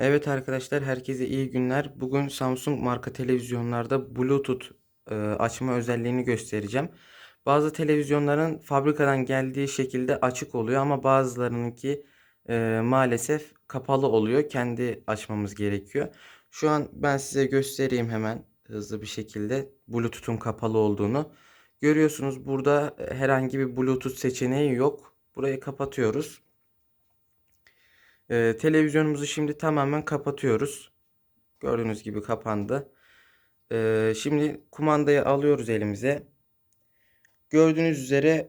Evet arkadaşlar herkese iyi günler. Bugün Samsung marka televizyonlarda Bluetooth e, açma özelliğini göstereceğim. Bazı televizyonların fabrikadan geldiği şekilde açık oluyor ama bazılarınınki e, maalesef kapalı oluyor. Kendi açmamız gerekiyor. Şu an ben size göstereyim hemen hızlı bir şekilde Bluetooth'un kapalı olduğunu. Görüyorsunuz burada herhangi bir Bluetooth seçeneği yok. Burayı kapatıyoruz. Ee, televizyonumuzu şimdi tamamen kapatıyoruz. Gördüğünüz gibi kapandı. Ee, şimdi kumandayı alıyoruz elimize. Gördüğünüz üzere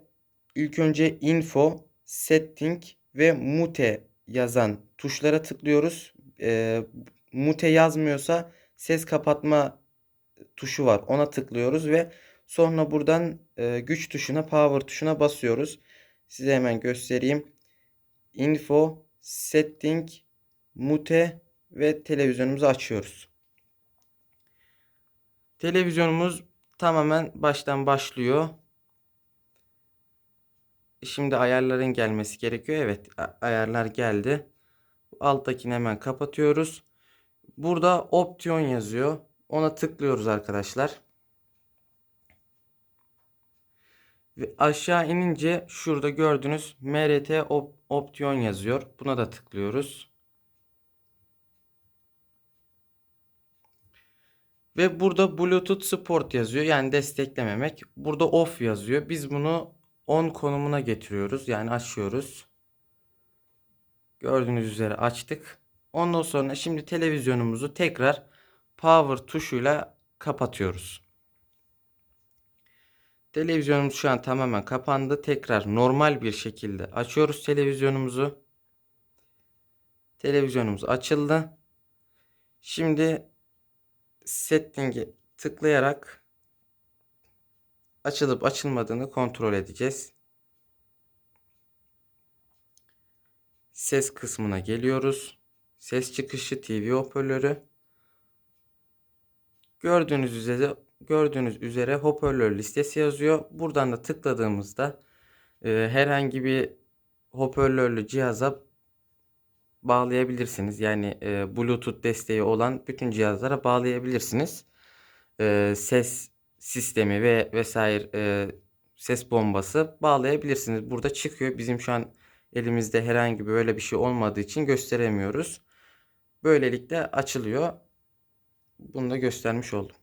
ilk önce info, setting ve mute yazan tuşlara tıklıyoruz. Ee, mute yazmıyorsa ses kapatma tuşu var. Ona tıklıyoruz ve sonra buradan e, güç tuşuna, power tuşuna basıyoruz. Size hemen göstereyim. Info, setting, mute ve televizyonumuzu açıyoruz. Televizyonumuz tamamen baştan başlıyor. Şimdi ayarların gelmesi gerekiyor. Evet ayarlar geldi. Alttakini hemen kapatıyoruz. Burada opsiyon yazıyor. Ona tıklıyoruz arkadaşlar. Ve aşağı inince şurada gördüğünüz MRT op opsiyon yazıyor. Buna da tıklıyoruz. Ve burada Bluetooth Support yazıyor. Yani desteklememek. Burada off yazıyor. Biz bunu on konumuna getiriyoruz. Yani açıyoruz. Gördüğünüz üzere açtık. Ondan sonra şimdi televizyonumuzu tekrar power tuşuyla kapatıyoruz. Televizyonumuz şu an tamamen kapandı. Tekrar normal bir şekilde açıyoruz televizyonumuzu. Televizyonumuz açıldı. Şimdi setting'i tıklayarak açılıp açılmadığını kontrol edeceğiz. Ses kısmına geliyoruz. Ses çıkışı TV hoparlörü. Gördüğünüz üzere gördüğünüz üzere hoparlör listesi yazıyor. Buradan da tıkladığımızda e, herhangi bir hoparlörlü cihaza bağlayabilirsiniz. Yani e, Bluetooth desteği olan bütün cihazlara bağlayabilirsiniz. E, ses sistemi ve vesaire e, ses bombası bağlayabilirsiniz. Burada çıkıyor. Bizim şu an elimizde herhangi böyle bir şey olmadığı için gösteremiyoruz. Böylelikle açılıyor. Bunu da göstermiş oldum.